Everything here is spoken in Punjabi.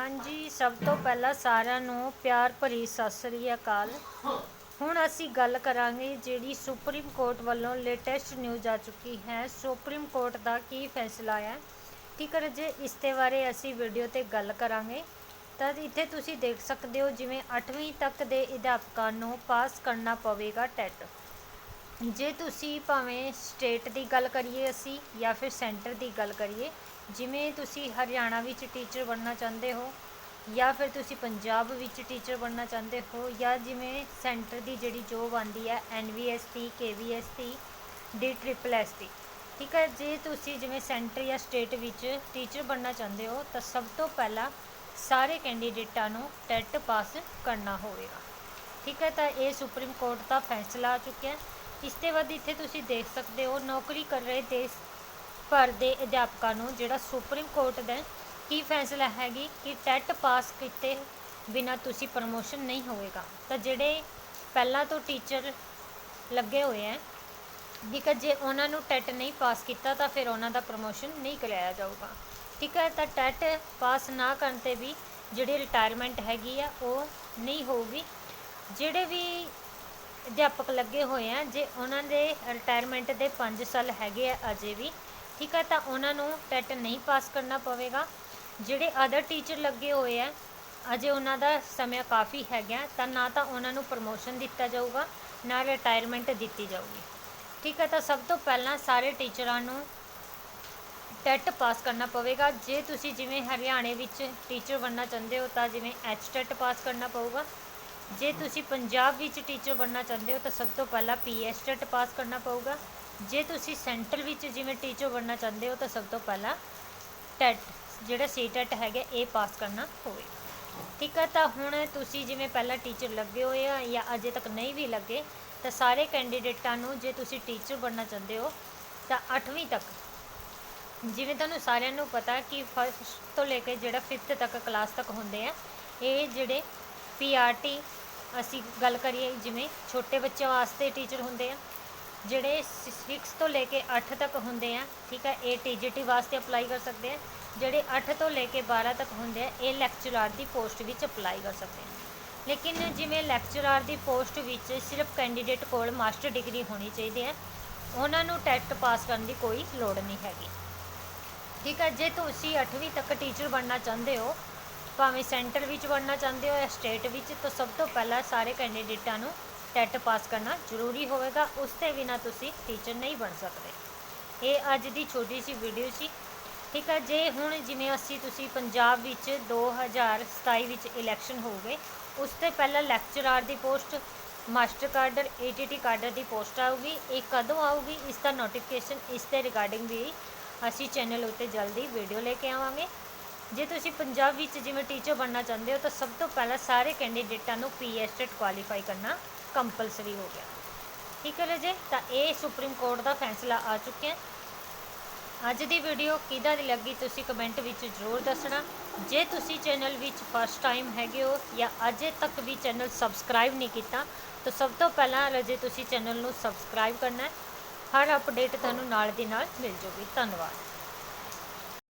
ਹਾਂਜੀ, ਸਭ ਤੋਂ ਪਹਿਲਾਂ ਸਾਰਿਆਂ ਨੂੰ ਪਿਆਰ ਭਰੀ ਸਤਿ ਸ੍ਰੀ ਅਕਾਲ। ਹੁਣ ਅਸੀਂ ਗੱਲ ਕਰਾਂਗੇ ਜਿਹੜੀ ਸੁਪਰੀਮ ਕੋਰਟ ਵੱਲੋਂ ਲੇਟੈਸਟ ਨਿਊਜ਼ ਆ ਚੁੱਕੀ ਹੈ। ਸੁਪਰੀਮ ਕੋਰਟ ਦਾ ਕੀ ਫੈਸਲਾ ਹੈ ਠੀਕ ਹੈ ਜੇ ਇਸ ਦੇ ਬਾਰੇ ਅਸੀਂ ਵੀਡੀਓ ਤੇ ਗੱਲ ਕਰਾਂਗੇ। ਤਾਂ ਇੱਥੇ ਤੁਸੀਂ ਦੇਖ ਸਕਦੇ ਹੋ ਜਿਵੇਂ 8ਵੀਂ ਤੱਕ ਦੇ ਅਧਿਆਪਕਾਂ ਨੂੰ ਪਾਸ ਕਰਨਾ ਪਵੇਗਾ ਟੈਟ। ਜੇ ਤੁਸੀਂ ਭਾਵੇਂ ਸਟੇਟ ਦੀ ਗੱਲ ਕਰੀਏ ਅਸੀਂ ਜਾਂ ਫਿਰ ਸੈਂਟਰ ਦੀ ਗੱਲ ਕਰੀਏ, ਜਿਵੇਂ ਤੁਸੀਂ ਹਰਿਆਣਾ ਵਿੱਚ ਟੀਚਰ ਬਣਨਾ ਚਾਹੁੰਦੇ ਹੋ ਜਾਂ ਫਿਰ ਤੁਸੀਂ ਪੰਜਾਬ ਵਿੱਚ ਟੀਚਰ ਬਣਨਾ ਚਾਹੁੰਦੇ ਹੋ ਜਾਂ ਜਿਵੇਂ ਸੈਂਟਰ ਦੀ ਜਿਹੜੀ ਜੋਬ ਆਉਂਦੀ ਹੈ ਐਨਵੀਐਸਟੀ ਕੇਵੀਐਸਟੀ ਡੀ ਟ੍ਰਿਪਲ ਐਸਟੀ ਠੀਕ ਹੈ, ਜੇ ਤੁਸੀਂ ਜਿਵੇਂ ਸੈਂਟਰ ਜਾਂ ਸਟੇਟ ਵਿੱਚ ਟੀਚਰ ਬਣਨਾ ਚਾਹੁੰਦੇ ਹੋ, ਤਾਂ ਸਭ ਤੋਂ ਪਹਿਲਾਂ ਸਾਰੇ ਕੈਂਡੀਡੇਟਾਂ ਨੂੰ ਟੈਟ ਪਾਸ ਕਰਨਾ ਹੋਵੇਗਾ, ਠੀਕ ਹੈ, ਤਾਂ ਇਹ ਸੁਪਰੀਮ ਕੋਰਟ ਦਾ ਫੈਸਲਾ ਆ ਚੁੱਕਿਆ ਇਸ ਤੋਂ ਬਾਅਦ ਇੱਥੇ ਤੁਸੀਂ ਦੇਖ ਸਕਦੇ ਹੋ, ਨੌਕਰੀ ਕਰ ਰਹੇ ਦੇਸ਼ ਭਰ ਦੇ ਅਧਿਆਪਕਾਂ ਨੂੰ, ਜਿਹੜਾ ਸੁਪਰੀਮ ਕੋਰਟ ਦਾ ਕੀ ਫੈਸਲਾ ਹੈਗੀ ਕਿ ਟੈਟ ਪਾਸ ਕੀਤੇ ਬਿਨਾ ਤੁਸੀਂ ਪ੍ਰਮੋਸ਼ਨ ਨਹੀਂ ਹੋਵੇਗਾ। ਤਾਂ ਜਿਹੜੇ ਪਹਿਲਾਂ ਤੋਂ ਟੀਚਰ ਲੱਗੇ ਹੋਏ ਹੈ ਠੀਕ ਹੈ ਜੇ ਉਹਨਾਂ ਨੂੰ ਟੈਟ ਨਹੀਂ ਪਾਸ ਕੀਤਾ ਤਾਂ ਫਿਰ ਉਹਨਾਂ ਦਾ ਪ੍ਰਮੋਸ਼ਨ ਨਹੀਂ ਕਰਾਇਆ ਜਾਊਗਾ। ਠੀਕ ਹੈ ਤਾਂ ਟੈਟ ਪਾਸ ਨਾ ਕਰਨ ਤੇ ਵੀ ਜਿਹੜੀ ਰਿਟਾਇਰਮੈਂਟ ਹੈਗੀ ਆ, ਉਹ ਨਹੀਂ ਹੋਊਗੀ। ਜਿਹੜੇ ਵੀ ਅਧਿਆਪਕ ਲੱਗੇ ਹੋਏ ਆ, ਜੇ ਉਹਨਾਂ ਦੇ ਰਿਟਾਇਰਮੈਂਟ ਦੇ 5 ਸਾਲ ਹੈਗੇ ਆ ਅਜੇ ਵੀ, ਠੀਕ ਹੈ ਤਾਂ ਉਹਨਾਂ ਨੂੰ ਟੈਟ ਨਹੀਂ ਪਾਸ ਕਰਨਾ ਪਵੇਗਾ। ਜਿਹੜੇ ਅਦਰ ਟੀਚਰ ਲੱਗੇ ਹੋਏ ਆ, ਅਜੇ ਉਹਨਾਂ ਦਾ ਸਮਾਂ ਕਾਫੀ ਹੈਗਾ, ਤਾਂ ਨਾ ਤਾਂ ਉਹਨਾਂ ਨੂੰ ਪ੍ਰਮੋਸ਼ਨ ਦਿੱਤਾ ਜਾਊਗਾ, ਨਾ ਰਿਟਾਇਰਮੈਂਟ ਦਿੱਤੀ ਜਾਊਗੀ। ਠੀਕ ਹੈ ਤਾਂ ਸਭ ਤੋਂ ਪਹਿਲਾਂ ਸਾਰੇ ਟੀਚਰਾਂ ਨੂੰ ਟੈਟ ਪਾਸ ਕਰਨਾ ਪਵੇਗਾ। ਜੇ ਤੁਸੀਂ ਜਿਵੇਂ ਹਰਿਆਣੇ ਵਿੱਚ ਟੀਚਰ ਬਣਨਾ ਚਾਹੁੰਦੇ ਹੋ, ਤਾਂ ਜਿਵੇਂ ਐਚ ਟੈਟ ਪਾਸ ਕਰਨਾ ਪਊਗਾ। ਜੇ ਤੁਸੀਂ ਪੰਜਾਬ ਵਿੱਚ ਟੀਚਰ ਬਣਨਾ ਚਾਹੁੰਦੇ ਹੋ ਤਾਂ ਸਭ ਤੋਂ ਪਹਿਲਾਂ ਪੀਐਸ ਟੈਟ ਪਾਸ ਕਰਨਾ ਪਊਗਾ। ਜੇ ਤੁਸੀਂ ਸੈਂਟਰਲ ਵਿੱਚ ਜਿਵੇਂ ਟੀਚਰ ਬਣਨਾ ਚਾਹੁੰਦੇ ਹੋ ਤਾਂ ਸਭ ਤੋਂ ਪਹਿਲਾਂ ਟੈਟ ਜਿਹੜਾ ਸੀ ਟੈਟ ਹੈਗਾ, ਇਹ ਪਾਸ ਕਰਨਾ ਹੋਵੇਗਾ ਠੀਕ ਹੈ ਤਾਂ ਹੁਣ ਤੁਸੀਂ ਜਿਵੇਂ ਪਹਿਲਾਂ ਟੀਚਰ ਲੱਗੇ ਹੋਏ ਆ ਜਾਂ ਅਜੇ ਤੱਕ ਨਹੀਂ ਵੀ ਲੱਗੇ, ਤਾਂ ਸਾਰੇ ਕੈਂਡੀਡੇਟਾਂ ਨੂੰ ਜੇ ਤੁਸੀਂ ਟੀਚਰ ਬਣਨਾ ਚਾਹੁੰਦੇ ਹੋ ਤਾਂ 8ਵੀਂ ਤੱਕ। ਜਿਵੇਂ ਤੁਹਾਨੂੰ ਸਾਰਿਆਂ ਨੂੰ ਪਤਾ ਕਿ ਫਸਟ ਤੋਂ ਲੈ ਕੇ ਜਿਹੜਾ 5th ਤੱਕ ਕਲਾਸ ਤੱਕ ਹੁੰਦੇ ਆ, ਇਹ ਜਿਹੜੇ ਪੀਆਰਟੀ ਅਸੀਂ ਗੱਲ ਕਰੀਏ ਜਿਵੇਂ ਛੋਟੇ ਬੱਚਿਆਂ ਵਾਸਤੇ ਟੀਚਰ ਹੁੰਦੇ ਆ, ਜਿਹੜੇ 6 ਤੋਂ ਲੈ ਕੇ 8 ਤੱਕ ਹੁੰਦੇ ਆ, ਠੀਕ ਹੈ ਇਹ ਟੀਜੀਟੀ ਵਾਸਤੇ ਅਪਲਾਈ ਕਰ ਸਕਦੇ ਆ, ਜਿਹੜੇ 8 ਤੋਂ ਲੈ ਕੇ 12 ਤੱਕ ਹੁੰਦੇ ਆ, ਇਹ ਲੈਕਚਰਰ ਦੀ ਪੋਸਟ ਵਿੱਚ ਅਪਲਾਈ ਕਰ ਸਕਦੇ ਆ। ਲੇਕਿਨ ਜਿਵੇਂ ਲੈਕਚਰਰ ਦੀ ਪੋਸਟ ਵਿੱਚ ਸਿਰਫ ਕੈਂਡੀਡੇਟ ਕੋਲ ਮਾਸਟਰ ਡਿਗਰੀ ਹੋਣੀ ਚਾਹੀਦੀ ਹੈ ਉਹਨਾਂ ਨੂੰ ਟੈਟ ਪਾਸ ਕਰਨ ਦੀ ਕੋਈ ਲੋੜ ਨਹੀਂ ਹੈਗੀ। ਠੀਕ ਹੈ ਜੇ ਤੁਸੀਂ 8ਵੀਂ ਤੱਕ ਟੀਚਰ ਬਣਨਾ ਚਾਹੁੰਦੇ ਹੋ ਭਾਵੇਂ ਸੈਂਟਰ ਵਿੱਚ ਬਣਨਾ ਚਾਹੁੰਦੇ ਹੋ ਜਾਂ ਸਟੇਟ ਵਿੱਚ, ਤਾਂ ਸਭ ਤੋਂ ਪਹਿਲਾਂ ਸਾਰੇ ਕੈਂਡੀਡੇਟਾਂ ਨੂੰ ਟੈਟ ਪਾਸ ਕਰਨਾ ਜ਼ਰੂਰੀ ਹੋਵੇਗਾ। ਉਸ ਤੋਂ ਬਿਨਾ ਤੁਸੀਂ ਟੀਚਰ ਨਹੀਂ ਬਣ ਸਕਦੇ। ਇਹ ਅੱਜ ਦੀ ਛੋਟੀ ਸੀ ਵੀਡੀਓ ਸੀ। ਠੀਕ ਹੈ ਜੇ ਹੁਣ ਜਿਵੇਂ ਅਸੀਂ ਤੁਸੀਂ ਪੰਜਾਬ ਵਿੱਚ 2027 ਵਿੱਚ ਇਲੈਕਸ਼ਨ ਹੋਊਗੇ ਉਸ 'ਤੇ ਪਹਿਲਾਂ ਲੈਕਚਰਾਰ ਦੀ post master cadre ETT cadre ਦੀ ਪੋਸਟ ਆਊਗੀ। ਇਹ ਕਦੋਂ ਆਊਗੀ? ਇਸ ਦਾ ਨੋਟੀਫਿਕੇਸ਼ਨ ਇਸ ਦੇ ਰਿਗਾਰਡਿੰਗ ਵੀ ਅਸੀਂ ਚੈਨਲ ਉੱਤੇ ਜਲਦੀ ਵੀਡੀਓ ਲੈ ਕੇ ਆਵਾਂਗੇ। ਜੇ ਤੁਸੀਂ ਪੰਜਾਬ ਵਿੱਚ ਜਿਵੇਂ ਟੀਚਰ ਬਣਨਾ ਚਾਹੁੰਦੇ ਹੋ, ਤਾਂ ਸਭ ਤੋਂ ਪਹਿਲਾਂ ਸਾਰੇ ਕੈਂਡੀਡੇਟਾਂ ਨੂੰ ਪੀਐਸਟੇਟ ਕੁਆਲੀਫਾਈ ਕਰਨਾ ਕੰਪਲਸਰੀ ਹੋ ਗਿਆ। ਠੀਕ ਹੈ ਰਾਜੇ? ਤਾਂ ਇਹ ਸੁਪਰੀਮ ਕੋਰਟ ਦਾ ਫੈਸਲਾ ਆ ਚੁੱਕਿਆ ਅੱਜ ਦੀ ਵੀਡੀਓ ਕਿਹਦਾ ਦੀ ਲੱਗੀ, ਤੁਸੀਂ ਕਮੈਂਟ ਵਿੱਚ ਜ਼ਰੂਰ ਦੱਸਣਾ। ਜੇ ਤੁਸੀਂ ਚੈਨਲ ਵਿੱਚ ਫਸਟ ਟਾਈਮ ਹੈਗੇ ਹੋ ਜਾਂ ਅਜੇ ਤੱਕ ਵੀ ਚੈਨਲ ਸਬਸਕ੍ਰਾਈਬ ਨਹੀਂ ਕੀਤਾ, ਤਾਂ ਸਭ ਤੋਂ ਪਹਿਲਾਂ ਰਾਜੇ ਤੁਸੀਂ ਚੈਨਲ ਨੂੰ ਸਬਸਕ੍ਰਾਈਬ ਕਰਨਾ ਹੈ। ਹਰ ਅਪਡੇਟ ਤੁਹਾਨੂੰ ਨਾਲ ਦੀ ਨਾਲ ਮਿਲ ਜੂਗੀ। ਧੰਨਵਾਦ।